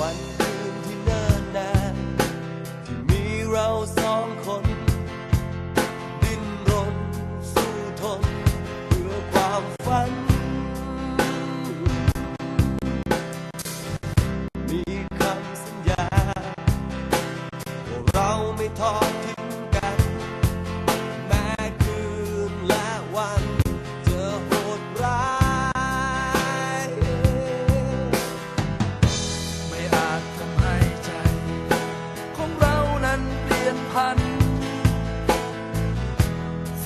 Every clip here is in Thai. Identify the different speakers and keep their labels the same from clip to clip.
Speaker 1: one.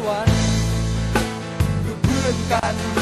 Speaker 1: one who could have.